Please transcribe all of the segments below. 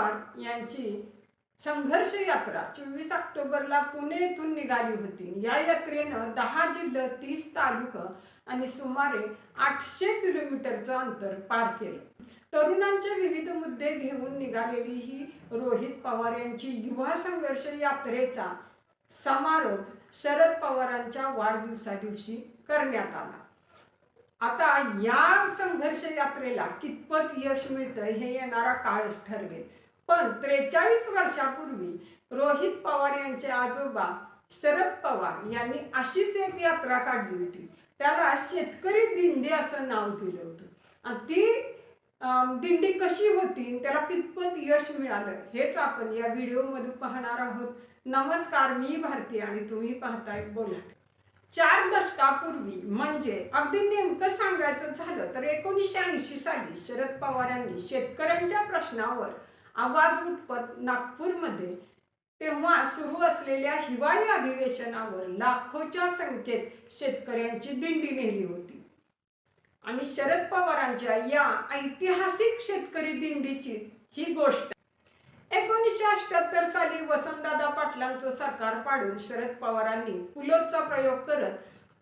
पवार यांची संघर्ष यात्रा चोवीस ऑक्टोबरला पुणे येथून निघाली होती. या यात्रेनं दहा जिल्हे तीस तालुका आणि सुमारे आठशे किलोमीटरचं अंतर पार केलं. तरुणांचे विविध मुद्दे घेऊन निघालेली ही रोहित पवार यांची युवा संघर्ष यात्रेचा समारोप शरद पवारांच्या वाढदिवसा दिवशी करण्यात आला. आता या संघर्ष यात्रेला कितपत यश मिळतं हे येणारा काळच ठरवेल. पण त्रेचाळीस वर्षापूर्वी रोहित पवार यांचे आजोबा शरद पवार यांनी अशीच एक यात्रा काढली होती. त्याला शेतकरी दिंडी असं नाव दिलं होतं. आणि ती दिंडी कशी होती त्याला कितपत यश मिळालं हेच आपण या व्हिडिओमध्ये पाहणार आहोत. नमस्कार मी भारती आणि तुम्ही पाहताय बोला. चार दशकापूर्वी म्हणजे अगदी नेमकं सांगायचं झालं तर एकोणीसशे ऐंशी साली शरद पवारांनी शेतकऱ्यांच्या प्रश्नावर आवाज उठपत नागपूरमध्ये तेव्हा सुरू असलेल्या हिवाळी अधिवेशनावर लाखोच्या संख्येत शेतकऱ्यांची दिंडी नेली होती. आणि शरद पवारांच्या या ऐतिहासिक शेतकरी दिंडीची ही गोष्ट. एकोणीसशे अठ्याहत्तर साली वसंतदादा पाटलांचं सरकार पाडून शरद पवारांनी पुलोचा प्रयोग करत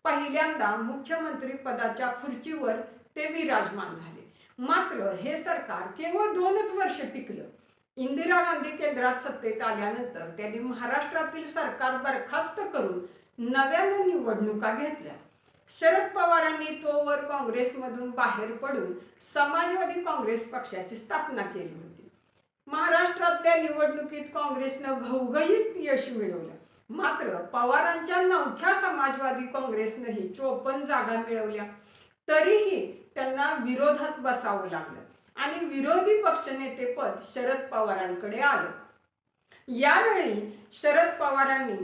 पहिल्यांदा मुख्यमंत्री पदाच्या खुर्चीवर ते विराजमान झाले. मात्र हे सरकार केवळ दोनच वर्ष टिकलं. इंदिरा गांधी केंद्रात सत्तेत आल्यानंतर त्यांनी महाराष्ट्रातील सरकार बरखास्त करून नव्यानं निवडणुका घेतल्या. शरद पवारांनी तोवर काँग्रेसमधून बाहेर पडून समाजवादी काँग्रेस पक्षाची स्थापना केली होती. महाराष्ट्रातल्या निवडणुकीत काँग्रेसनं घवघईत यश मिळवलं. मात्र पवारांच्या नवख्या समाजवादी काँग्रेसनंही चोपन्न जागा मिळवल्या. तरीही त्यांना विरोधात बसावं लागलं. आणि विरोधी पक्षनेतेपद शरद पवारांकडे आलं. यावेळी शरद पवारांनी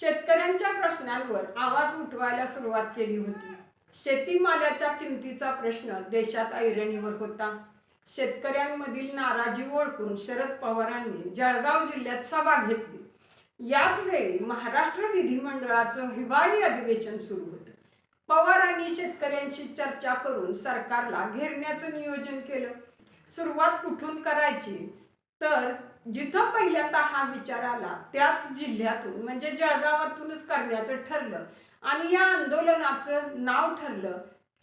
शेतकऱ्यांच्या प्रश्नांवर आवाज उठवायला सुरुवात केली होती. शेतीमालाच्या किमतीचा प्रश्न देशात ऐरणीवर होता. शेतकऱ्यांमधील नाराजी ओळखून शरद पवारांनी जळगाव जिल्ह्यात सभा घेतली. याच वेळी महाराष्ट्र विधिमंडळाचं हिवाळी अधिवेशन सुरू होतं. पवारांनी शेतकऱ्यांशी चर्चा करून सरकारला घेरण्याचं नियोजन केलं. सुरुवात कुठून करायची? तर जिथं पहिल्यांदा हा विचार आला त्याच जिल्ह्यातून म्हणजे जळगावातूनच करण्याचं ठरलं. आणि या आंदोलनाचं नाव ठरलं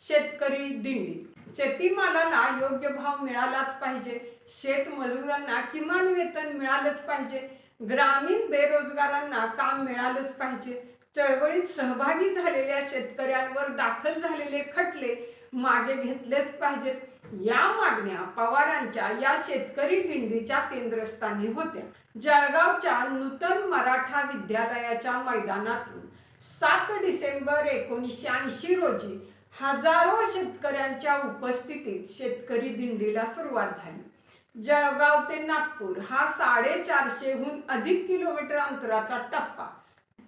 शेतकरी दिंडी. शेतीमालाला योग्य भाव मिळालाच पाहिजे. शेतमजुरांना किमान वेतन मिळालंच पाहिजे. ग्रामीण बेरोजगारांना काम मिळालंच पाहिजे. चळवळीत सहभागी झालेल्या शेतकऱ्यांवर दाखल झालेले खटले मागे घेतलेच पाहिजेत. या मागण्या पवारांच्या या शेतकरी दिंडीच्या केंद्रस्थानी होत्या. जळगावच्या नूतन मराठा विद्यालयाच्या मैदानातून सात डिसेंबर एकोणीसशे ऐंशी रोजी हजारो शेतकऱ्यांच्या उपस्थितीत शेतकरी दिंडीला सुरुवात झाली. जळगाव ते नागपूर हा साडेचारशेहून अधिक किलोमीटर अंतराचा टप्पा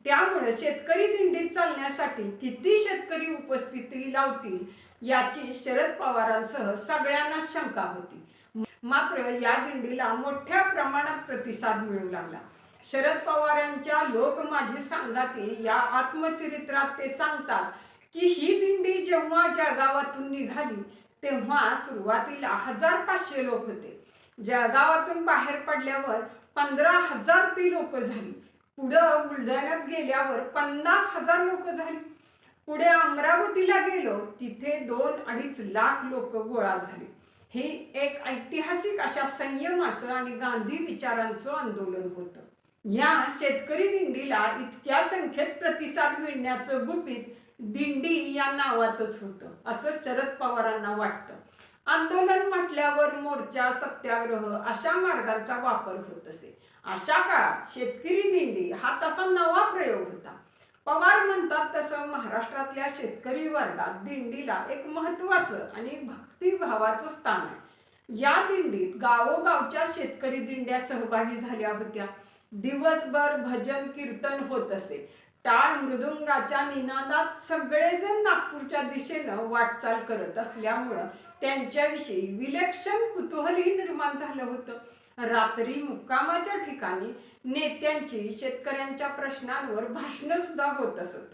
त्यामुळे शेतकरी दिंडीत चालण्यासाठी किती शेतकरी उपस्थिती लावतील याची शरद पवारांसह सगळ्यांना शंका होती. मात्र या दिंडीला मोठ्या प्रमाणात प्रतिसाद मिळू लागला. शरद पवारांच्या लोक माझी सांगाती या आत्मचरित्रात ते सांगतात की ही दिंडी जेव्हा जळगावातून निघाली तेव्हा सुरुवातीला हजार पाचशे लोक होते. जळगावातून बाहेर पडल्यावर पंधरा हजार ती लोक झाली. पुढं बुलढाण्यात गेल्यावर पन्नास हजार लोक झाली. पुढे अमरावतीला गेलो तिथे दोन अडीच लाख लोक गोळा झाले. हे एक ऐतिहासिक अशा संयमाचं आणि गांधी विचारांचं आंदोलन होतं. या शेतकरी दिंडीला इतक्या संख्येत प्रतिसाद मिळण्याचं गुपित दिंडी या नावातच होतं असं शरद पवारांना वाटतं. आंदोलन म्हटल्यावर मोर्चा सत्याग्रह अशा मार्गांचा वापर होत असे. अशा काळात शेतकरी दिंडी हा तसा नवा प्रयोग होता. पवार म्हणतात तसं महाराष्ट्रातल्या शेतकरी वर्गात दिंडीला एक महत्वाचं आणि भक्तिभावाचं स्थान आहे. या दिंडीत गावोगावच्या शेतकरी दिंड्या सहभागी झाल्या होत्या. दिवसभर भजन कीर्तन होत असे. टाळ मृदुंगाच्या निनादात सगळेजण नागपूरच्या दिशेनं वाटचाल करत असल्यामुळं त्यांच्याविषयी विलक्षण कुतूहलही निर्माण झालं होतं. रात्री मुक्कामाच्या ठिकाणी नेत्यांची शेतकऱ्यांच्या प्रश्नांवर भाषण सुद्धा होत असत.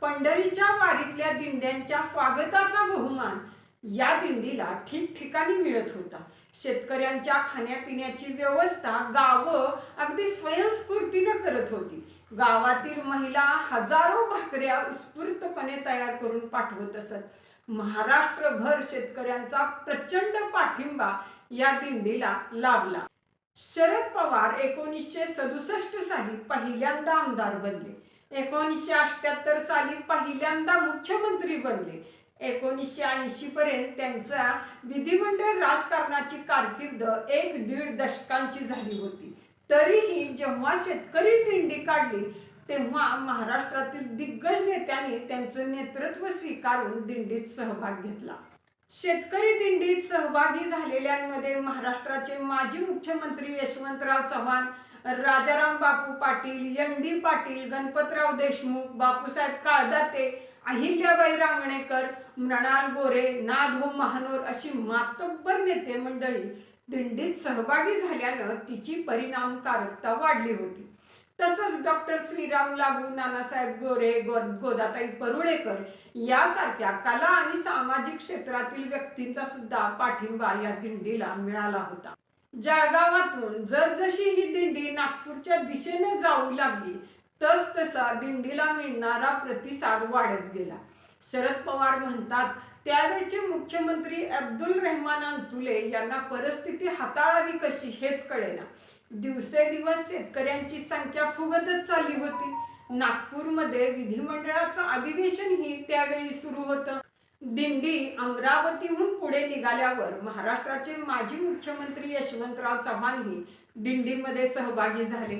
पंढरीच्या वारीतल्या दिंड्यांच्या स्वागताचा बहुमान या दिंडीला ठिकठिकाणी मिळत होता. शेतकऱ्यांच्या खाण्यापिण्याची व्यवस्था गावं अगदी स्वयंस्फूर्तीनं करत होती. गावातील महिला हजारो भाकऱ्या उत्स्फूर्तपणे तयार करून पाठवत असत. महाराष्ट्रभर शेतकऱ्यांचा प्रचंड पाठिंबा या दिंडीला लाभला. शरद पवार एकोणीसशे सदुसष्ट साली पहिल्यांदा आमदार बनले. एकोणीसशे अठ्याहत्तर साली पहिल्यांदा मुख्यमंत्री बनले. एकोणीसशे ऐंशी पर्यंत त्यांच्या विधिमंडळ राजकारणाची कारकीर्द एक दीड दशकांची झाली होती. तरीही जेव्हा शेतकरी दिंडी काढली तेव्हा महाराष्ट्रातील दिग्गज नेत्यांनी त्यांचं नेतृत्व स्वीकारून दिंडीत सहभाग घेतला. शेतकरी दिंडीत सहभागी झालेल्यांमध्ये महाराष्ट्राचे माजी मुख्यमंत्री यशवंतराव चव्हाण राजाराम बापू पाटील एन डी पाटील गणपतराव देशमुख बापूसाहेब काळदाते अहिल्याबाई रांगणेकर मृणाल गोरे नाधो हो महानोर अशी मातब्बर नेते मंडळी दिंडीत सहभागी झाल्यानं तिची परिणामकारकता वाढली होती. तसंच डॉक्टर श्रीराम लागू नानासाहेब गोरे गो गोदाताई परुळेकर यासारख्या कला आणि सामाजिक क्षेत्रातील व्यक्तींचा सुद्धा पाठिंबा या दिंडीला मिळाला होता. जळगावातून जसजशी ही दिंडी नागपूरच्या दिशेने जाऊ लागली तस तसा दिंडीला मिळणारा प्रतिसाद वाढत गेला. शरद पवार म्हणतात त्यावेळचे मुख्यमंत्री अब्दुल रेहमान अंतुले यांना परिस्थिती हाताळावी कशी हेच कळेना. दिवसेदिवस शेतकऱ्यांची संख्या फुगतच चालली होती. नागपूरमध्ये विधिमंडळाचं अधिवेशनही त्यावेळी सुरू होतं. दिंडी अमरावतीहून पुढे निघाल्यावर महाराष्ट्राचे माजी मुख्यमंत्री यशवंतराव चव्हाणही दिंडीमध्ये सहभागी झाले.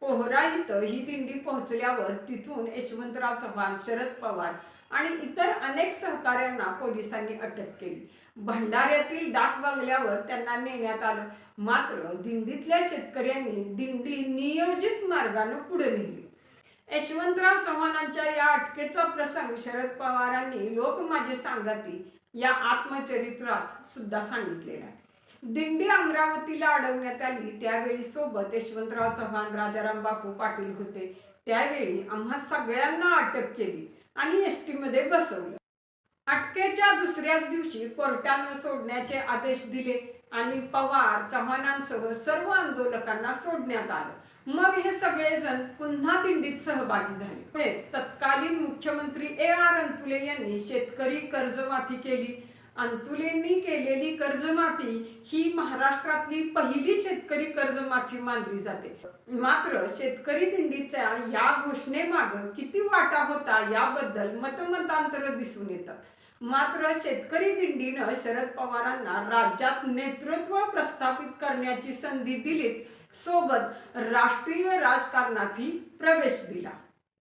पोहरा इथं ही दिंडी पोहोचल्यावर तिथून यशवंतराव चव्हाण शरद पवार आणि इतर अनेक सहकाऱ्यांना पोलिसांनी अटक केली. भंडाऱ्यातील डाक बंगल्यावर त्यांना नेण्यात आलं. मात्र दिंडीतल्या शेतकऱ्यांनी दिंडी नियोजित मार्गानं पुढे नेली. यशवंतराव चव्हाणांच्या या अटकेचा प्रसंग शरद पवारांनी लोक माझे सांगाती या आत्मचरित्रात सुद्धा सांगितलेला आहे. दिंडी अमरावतीला अडवण्यात आली. त्यावेळी सोबत यशवंतराव चव्हाण राजाराम बापू पाटील होते. त्यावेळी आम्हा सगळ्यांना अटक केली. आणि एसमध्ये बसवलं. अटकेच्या दुसऱ्याच दिवशी कोर्टानं सोडण्याचे आदेश दिले आणि पवार चव्हाणांसह सर्व आंदोलकांना सोडण्यात आलं. मग हे सगळेजण पुन्हा दिंडीत सहभागी झाले. तत्कालीन मुख्यमंत्री ए आर अंतुले यांनी शेतकरी कर्जमाफी केली. अंतुलेंनी केलेली कर्जमाफी ही महाराष्ट्रातली पहिली शेतकरी कर्जमाफी मानली जाते. मात्र शेतकरी दिंडीच्या या घोषणेमाग किती वाटा होता याबद्दल मतमतांतर दिसून येतात मात्र शेतकरी दिंडीनं शरद पवारांना राज्यात नेतृत्व प्रस्थापित करण्याची संधी दिलीच. सोबत राष्ट्रीय राजकारणातही प्रवेश दिला.